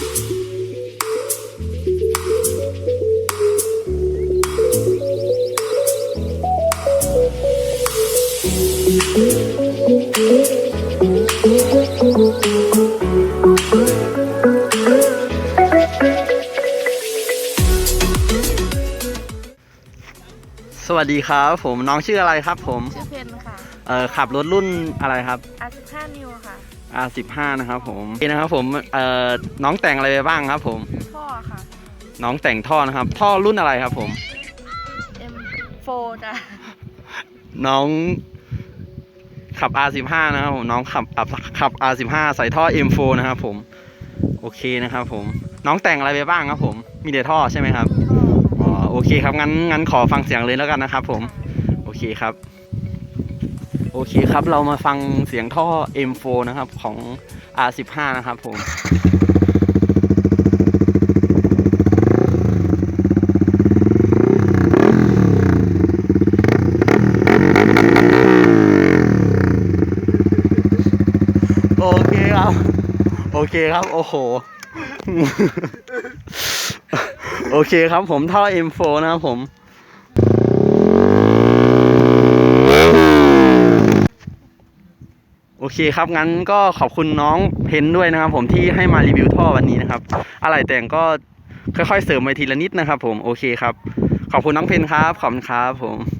สวัสดีครับ ผมน้องชื่ออะไรครับผม ชื่อเพนค่ะ เอ่อขับรถรุ่นอะไรครับ R15 นิวค่ะ R15 นะครับผมโอเคนะครับผมเอ่อน้องแต่งอะไรไปบ้างครับ ผมท่อค่ะ น้องแต่งท่อนะครับ ท่อรุ่นอะไรครับผม M4 จ้ะน้องขับ R15 นะครับผมน้องขับขับขับ R15 ใส่ท่อ M4 นะครับผมโอเคนะครับผมน้องแต่งอะไรไปบ้างครับผม มีแต่ท่อใช่ไหมครับท่ออ๋อโอเคครับงั้นงั้นขอฟังเสียงเลยแล้วกันนะครับผม โอเคครับ โอเคครับ เรามาฟังเสียงท่อ M4 นะครับของ R15 นะครับผมโอเคครับ โอเคครับ โอ้โห โอเคครับผมท่อ M4 นะครับผม โอเคครับ งั้นก็ขอบคุณน้องเพนด้วยนะครับ ผมที่ให้มารีวิวท่อวันนี้นะครับ อะไรแต่งก็ค่อยๆเสริมไปทีละนิดนะครับ ผมโอเคครับ ขอบคุณน้องเพนครับ ขอบคุณครับผม